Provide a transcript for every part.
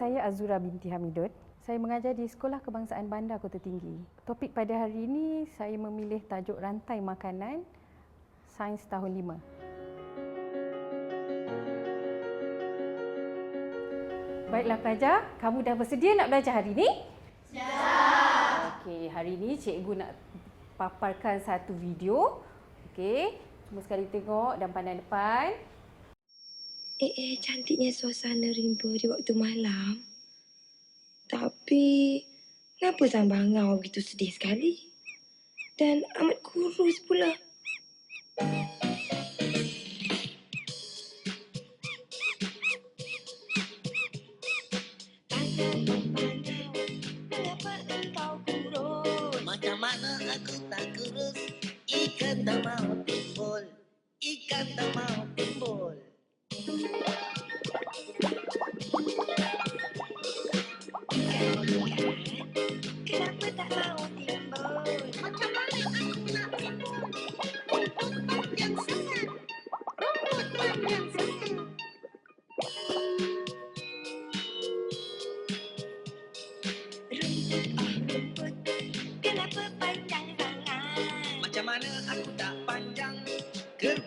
saya Azura binti Hamidun. Saya mengajar di Sekolah Kebangsaan Bandar Kota Tinggi. Topik pada hari ini saya memilih tajuk rantai makanan Sains tahun 5. Baiklah pelajar, kamu dah bersedia nak belajar hari ini? Dah. Okey, hari ini cikgu nak paparkan satu video. Okey, cuma sekali tengok dan pandang depan. Eh, eh, cantiknya suasana rimba di waktu malam. Tapi, kenapa sang bangau begitu sedih sekali? Dan amat kurus pula. Bangau,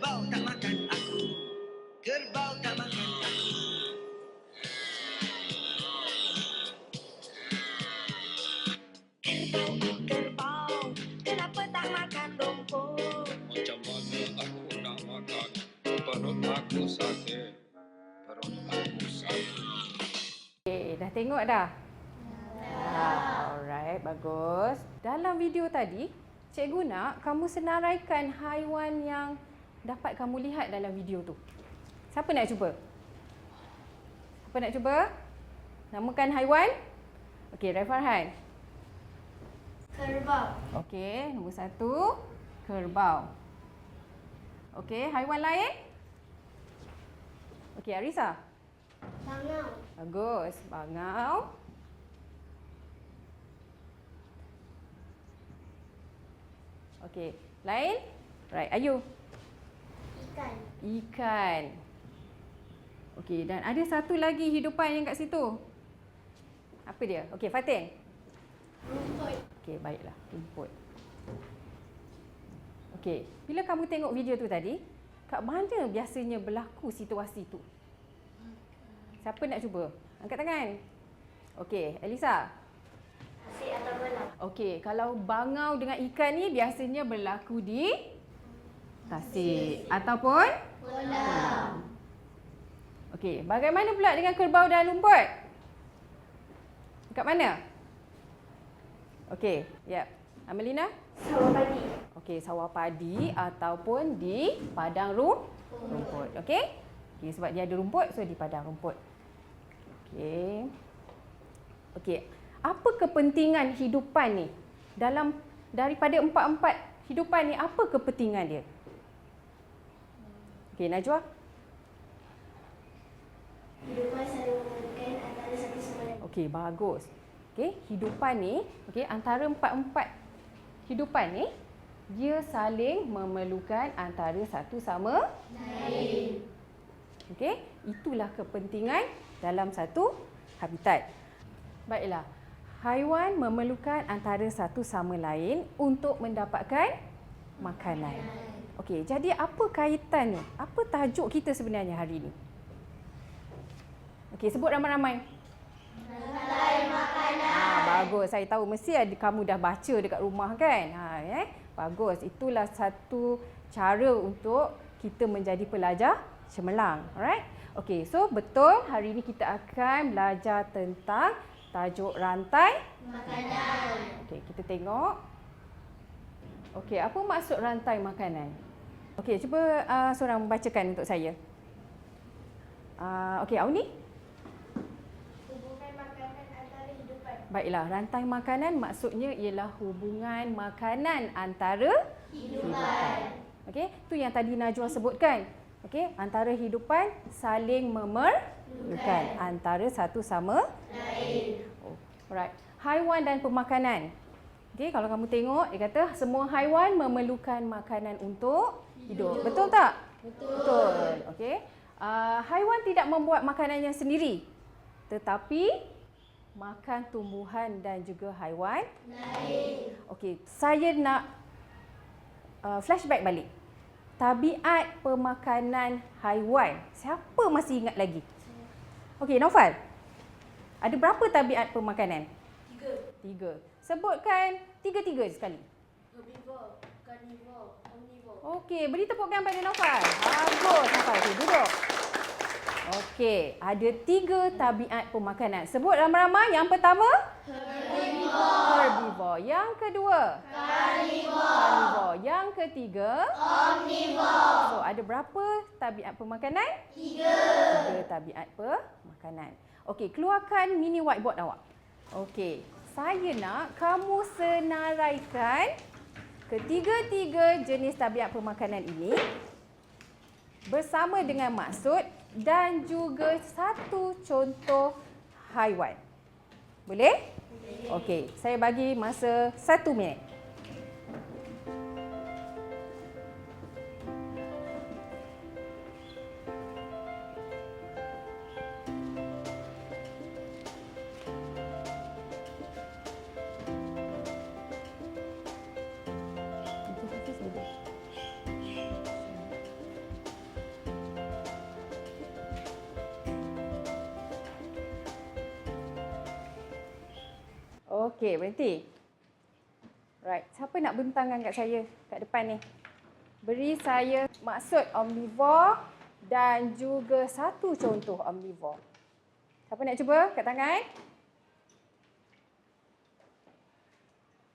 Kerbau tak makan aku Kerbau tak makan aku Kerbau, kerbau, kenapa tak makan rumput? Macam mana aku nak makan Perut aku sakit Perut aku sakit Okey, dah tengok dah? Dah. Alright, bagus. Dalam video tadi, cikgu nak kamu senaraikan haiwan yang dapat kamu lihat dalam video tu. Siapa nak cuba? Siapa nak cuba? Namakan haiwan. Okey, Rai Farhan. Kerbau. Okey, nombor satu, kerbau. Okey, haiwan lain? Okey, Arisa. Bangau. Bagus. Bangau. Okey. Lain? Right. Ayu. Ikan. Ikan. Okey. Dan ada satu lagi hidupan yang kat situ. Apa dia? Okey. Fatin. Rumput. Okey. Baiklah. Rumput. Okey. Bila kamu tengok video tu tadi, kat mana biasanya berlaku situasi tu? Siapa nak cuba? Angkat tangan. Okey. Elisa. Asyik atau bola. Okey, kalau bangau dengan ikan ni biasanya berlaku di tasik ataupun Bola. Okey, bagaimana pula dengan kerbau dan rumput? Dekat mana? Okey, ya. Amelina? Sawah padi. Okey, sawah padi ataupun di padang rum rumput. Okey? Okey, sebab dia ada rumput, so di padang rumput. Okey. Okey, apa kepentingan hidupan ni? Dalam daripada empat-empat hidupan ni, apa kepentingan dia? Okey, Najwa? Hidupan saling memerlukan antara satu sama lain. Okey, bagus. Okey, hidupan ni, okey, antara empat-empat hidupan ni, dia saling memerlukan antara satu sama lain. Okey, itulah kepentingan dalam satu habitat. Baiklah, haiwan memerlukan antara satu sama lain untuk mendapatkan makanan. Okey, jadi apa kaitannya? Apa tajuk kita sebenarnya hari ini? Okey, sebut ramai-ramai. Ha, bagus. Saya tahu mesti ada kamu dah baca dekat rumah kan. Ha, eh? Bagus. Itulah satu cara untuk kita menjadi pelajar cemerlang. Alright? Okey, so betul hari ini kita akan belajar tentang tajuk rantai makanan. Okey, kita tengok. Okey, apa maksud rantai makanan? Okey, cuba uh, seorang membacakan untuk saya. Uh, Okey, Auni? Hubungan makanan antara hidupan. Baiklah, rantai makanan maksudnya ialah hubungan makanan antara hidupan. Okey, tu yang tadi Najwa sebutkan. Okey, antara hidupan saling memerlukan antara satu sama lain. Oh, alright. Haiwan dan pemakanan. Okey, kalau kamu tengok dia kata semua haiwan memerlukan makanan untuk hidup. Betul tak? Betul. Betul. Okey. Uh, haiwan tidak membuat makanannya sendiri. tetapi makan tumbuhan dan juga haiwan lain. Okey, saya nak uh, flashback balik. Tabiat pemakanan haiwan. Siapa masih ingat lagi? Okey, Naufal. Ada berapa tabiat pemakanan? Tiga. Tiga. Sebutkan tiga-tiga sekali. Herbivore, carnivore, omnivore. Okey, beri tepukan pada Naufal. Bagus Naufal. Okey, duduk. Okey, ada tiga tabiat pemakanan. Sebut ramai-ramai. Yang pertama? Herbivore. Herbivore. Yang kedua? Carnivore. Carnivore. Yang ketiga? Omnivore. So, ada berapa tabiat pemakanan? Tiga. Tiga tabiat pemakanan. Okey, keluarkan mini whiteboard awak. Okey, saya nak kamu senaraikan ketiga-tiga jenis tabiat pemakanan ini bersama dengan maksud dan juga satu contoh haiwan. Boleh? Okey, saya bagi masa satu minit. Okey, berhenti. Right, siapa nak bentangkan kat saya kat depan ni? Beri saya maksud omnivore dan juga satu contoh omnivore. Siapa nak cuba kat tangan?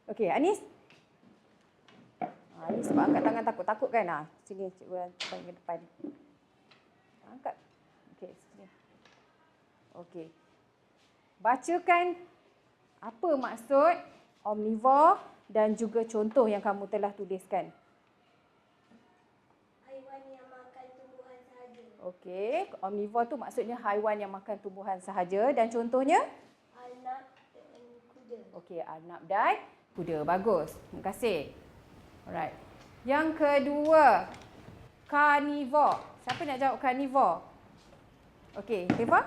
Okey, Anis. Ah, Anis sebab angkat tangan takut-takut kan? Ah, sini cikgu tangan ke depan. Angkat. Okey, sini. Okey. Bacakan apa maksud omnivore dan juga contoh yang kamu telah tuliskan. Haiwan yang makan tumbuhan sahaja. Okey, omnivore tu maksudnya haiwan yang makan tumbuhan sahaja dan contohnya? Anak dan kuda. Okey, arnab dan kuda. Bagus. Terima kasih. Alright. Yang kedua, carnivore. Siapa nak jawab carnivore? Okey, Eva?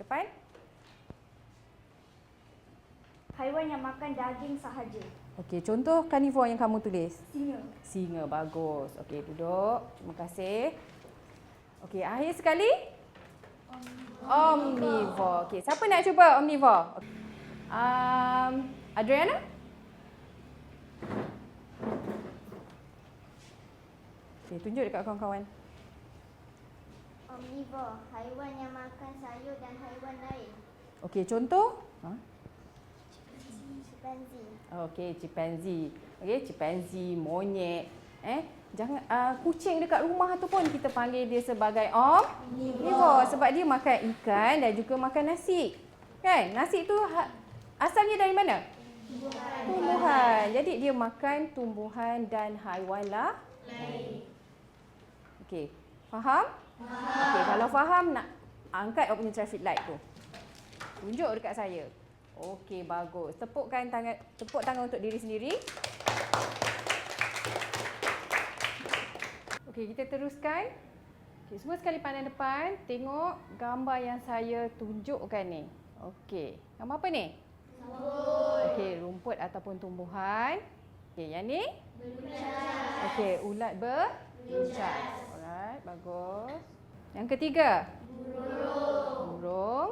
Depan. Haiwan yang makan daging sahaja. Okey, contoh carnivore yang kamu tulis. Singa. Singa, bagus. Okey, duduk. Terima kasih. Okey, akhir sekali. Omnivore. Okey, siapa nak cuba omnivore? Um, Adriana? Okey, tunjuk dekat kawan-kawan. Omnivore, haiwan yang makan sayur dan haiwan lain. Okey, contoh? Ha? Chimpanzee. Okey, chimpanzee. Okey, chimpanzee, monyet. Eh, jangan uh, kucing dekat rumah tu pun kita panggil dia sebagai omnivore sebab dia makan ikan dan juga makan nasi. Kan? Nasi tu ha- asalnya dari mana? Tumbuhan. Tumbuhan. Jadi dia makan tumbuhan dan haiwan lah. Lain. Okey, faham? Faham. Okey, kalau faham nak angkat awak punya traffic light tu. Tunjuk dekat saya. Okey, bagus. Tepukkan tangan tepuk tangan untuk diri sendiri. Okey, kita teruskan. Okey, semua sekali pandang depan, tengok gambar yang saya tunjukkan ni. Okey, gambar apa ni? Rumput. Okey, rumput ataupun tumbuhan. Okey, yang ni? Beluncas. Okey, ulat beluncas. Alright, bagus. Yang ketiga? Burung. Burung.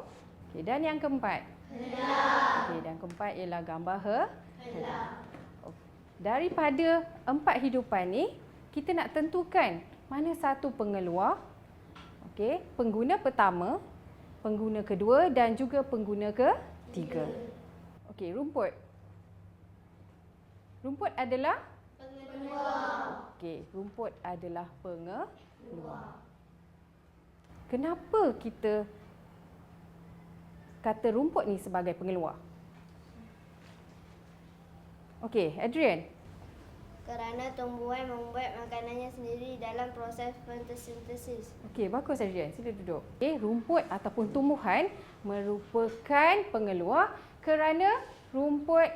Okey, dan yang keempat? Helang. Okey, dan keempat ialah gambar he. Helang. Daripada empat hidupan ni, kita nak tentukan mana satu pengeluar. Okey, pengguna pertama, pengguna kedua dan juga pengguna ketiga. Okey, rumput. Rumput adalah pengeluar. Okey, rumput adalah pengeluar. Kenapa kita kata rumput ni sebagai pengeluar? Okey, Adrian. Kerana tumbuhan membuat makanannya sendiri dalam proses fotosintesis. Okey, bagus Adrian. Sila duduk. Okey, rumput ataupun tumbuhan merupakan pengeluar kerana rumput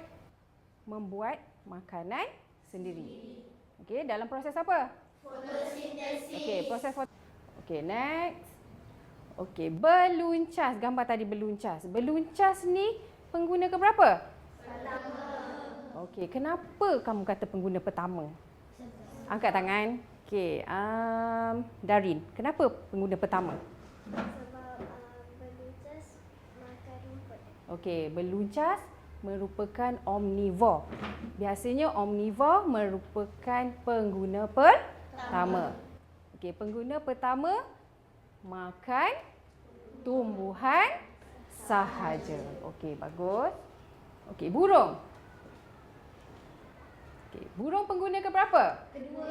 membuat makanan sendiri. Okey, dalam proses apa? Fotosintesis. Okey, proses foto. Okey, next. Okey, beluncas. Gambar tadi beluncas. Beluncas ni pengguna keberapa? Pertama. Okey, kenapa kamu kata pengguna pertama? Angkat tangan. Okey, um, Darin. Kenapa pengguna pertama? Sebab uh, belucas makan rumput. Okey, beluncas merupakan omnivore. Biasanya omnivore merupakan pengguna pertama. Okey, pengguna pertama makan tumbuhan sahaja. Okey, bagus. Okey, burung. Okey, burung pengguna ke berapa? Kedua.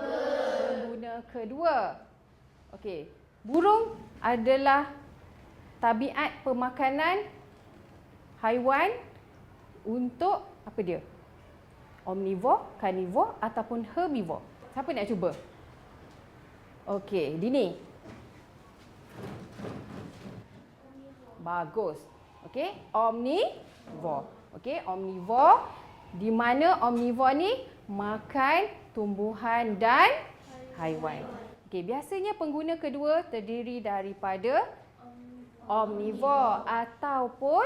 Pengguna kedua. Okey, burung adalah tabiat pemakanan haiwan untuk apa dia? Omnivore, carnivore ataupun herbivore. Siapa nak cuba? Okey, Dini. Bagus. Okey, omnivore. Okey, omnivore di mana omnivore ni makan tumbuhan dan haiwan. Okey, biasanya pengguna kedua terdiri daripada omnivore ataupun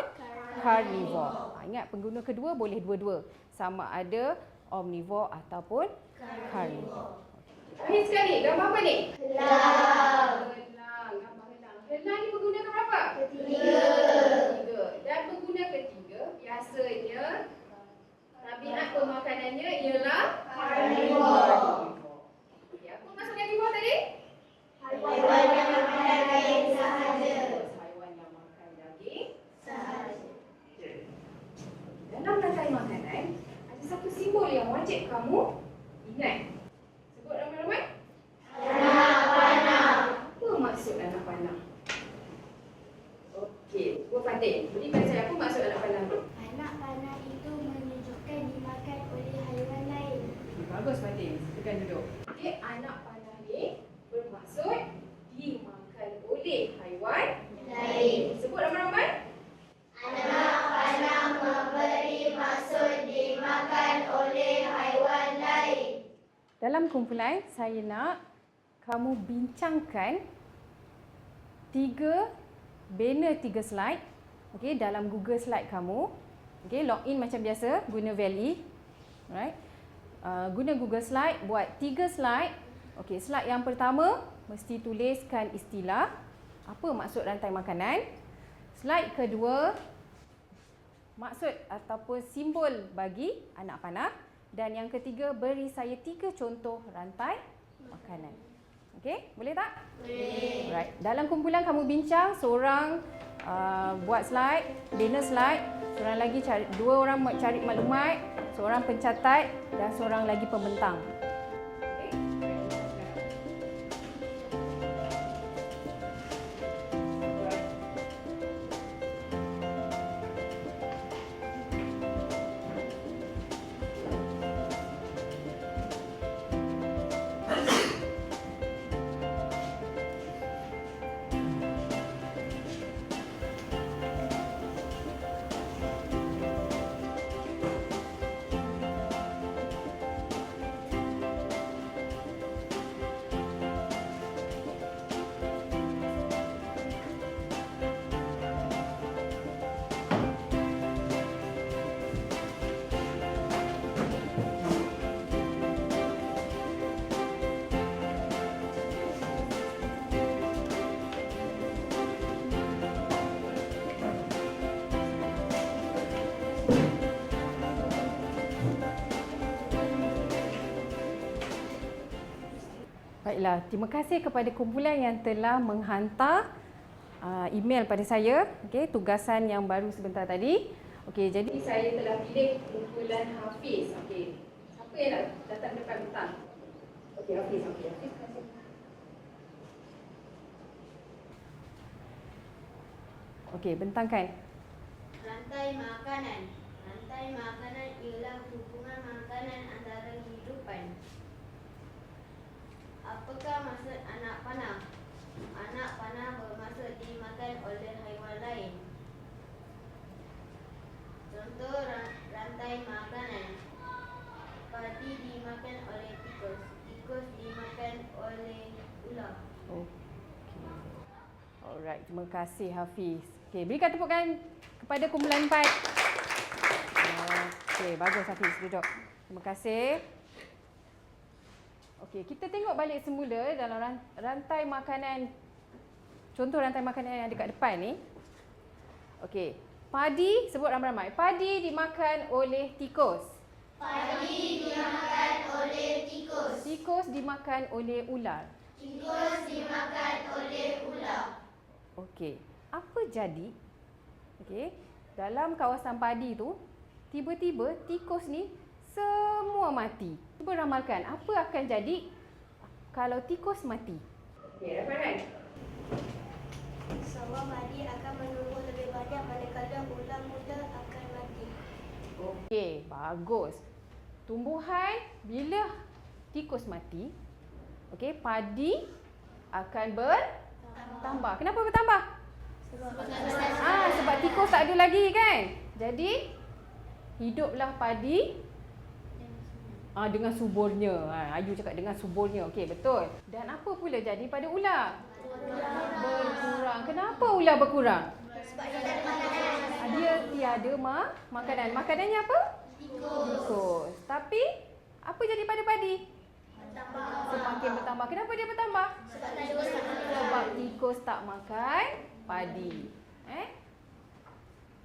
carnivore. Ha, ingat pengguna kedua boleh dua-dua. Sama ada omnivore ataupun carnivore. Terakhir sekali, gambar apa ni? Helang. Helang ni pengguna ke berapa? Ketiga. Ketiga. Dan pengguna ketiga biasanya tabiat pemakanannya ialah carnivore. Okey, apa maksud carnivore tadi? Haiwan yang makan daging sahaja. Haiwan yang makan daging sahaja. Dalam rantai makanan, ada satu simbol yang wajib kamu ingat. Sebut ramai-ramai. Anak panah. Apa maksud anak panah? Okey, Buat Fatih. Berikan saya apa maksud anak panah tu? Anak panah itu menunjukkan dimakan oleh haiwan lain. Bagus Fatih. Silakan duduk. Okey, anak panah ni bermaksud oleh haiwan lain. Sebut ramai-ramai. Anak panah memberi maksud dimakan oleh haiwan lain. Dalam kumpulan, saya nak kamu bincangkan tiga banner tiga slide okay, dalam Google Slide kamu. Okay, login macam biasa guna Valley. Alright. Uh, guna Google Slide buat tiga slide. Okay, slide yang pertama mesti tuliskan istilah apa maksud rantai makanan. Slide kedua maksud ataupun simbol bagi anak panah dan yang ketiga beri saya tiga contoh rantai makanan. Okey, boleh tak? Boleh. Right. Dalam kumpulan kamu bincang, seorang uh, buat slide, banner slide, seorang lagi cari dua orang cari maklumat, seorang pencatat dan seorang lagi pembentang. Baiklah, terima kasih kepada kumpulan yang telah menghantar uh, email pada saya, okey, tugasan yang baru sebentar tadi. Okey, jadi saya telah pilih kumpulan Hafiz. Okey. Siapa yang nak datang depan petang? Okey, Hafiz, okey. Okey, bentangkan. Rantai makanan. Rantai makanan ialah hubungan makanan antara kehidupan. Apakah maksud anak panah? Anak panah bermaksud dimakan oleh haiwan lain. Contoh ran- rantai makanan. Padi dimakan oleh tikus. Tikus dimakan oleh ular. Okey. Alright. Terima kasih Hafiz. Okey, berikan tepukan kepada kumpulan 4. Okey, bagus Hafiz. Duduk. Terima kasih. Okey, kita tengok balik semula dalam ran- rantai makanan contoh rantai makanan yang ada kat depan ni. Okey, padi sebut ramai-ramai. Padi dimakan oleh tikus. Padi dimakan oleh tikus. Tikus dimakan oleh ular. Tikus dimakan oleh ular. Okey, apa jadi? Okey, dalam kawasan padi tu tiba-tiba tikus ni semua mati. Cuba ramalkan apa akan jadi kalau tikus mati. Okey, ramalkan. Sawah padi akan menumbuh lebih banyak manakala ular muda akan mati. Okey, bagus. Tumbuhan bila tikus mati, okey, padi akan bertambah. Kenapa bertambah? Ah, sebab tikus tak ada lagi kan? Jadi hiduplah padi ah dengan suburnya. Ha, Ayu cakap dengan suburnya. Okey, betul. Dan apa pula jadi pada ular? Berkurang. Kenapa ular berkurang? Ah, Dia tiada ma makanan. Makanannya apa? Tikus. Tapi apa jadi pada padi? Semakin bertambah. Kenapa dia bertambah? Sebab tikus tak makan padi. Eh?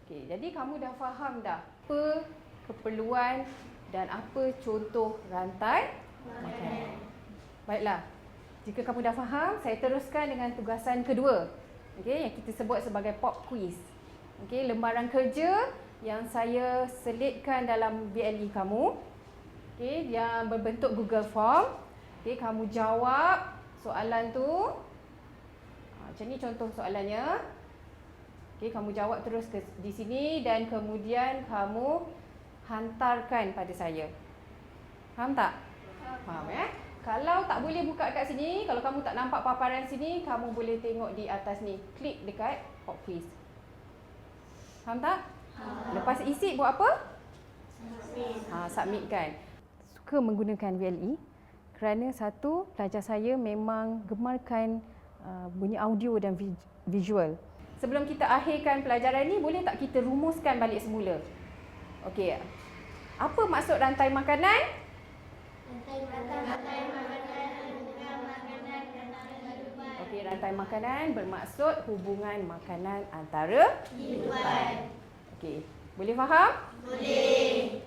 Okey, jadi kamu dah faham dah apa keperluan dan apa contoh rantai makanan. Baiklah. Jika kamu dah faham, saya teruskan dengan tugasan kedua. Okey, yang kita sebut sebagai pop quiz. Okey, lembaran kerja yang saya selitkan dalam BLE kamu. Okey, yang berbentuk Google Form. Okey, kamu jawab soalan tu. Ha, Macam ni contoh soalannya. Okey, kamu jawab terus ke di sini dan kemudian kamu hantarkan pada saya. Faham tak? Faham ya? Kalau tak boleh buka kat sini, kalau kamu tak nampak paparan sini, kamu boleh tengok di atas ni. Klik dekat pop quiz. Faham tak? Lepas isi buat apa? Ha, submitkan. Suka menggunakan VLE kerana satu, pelajar saya memang gemarkan uh, bunyi audio dan vi- visual. Sebelum kita akhirkan pelajaran ni, boleh tak kita rumuskan balik semula? Okey. Apa maksud rantai makanan? Okey, rantai makanan bermaksud hubungan makanan antara hidupan. Okey, boleh faham? Boleh.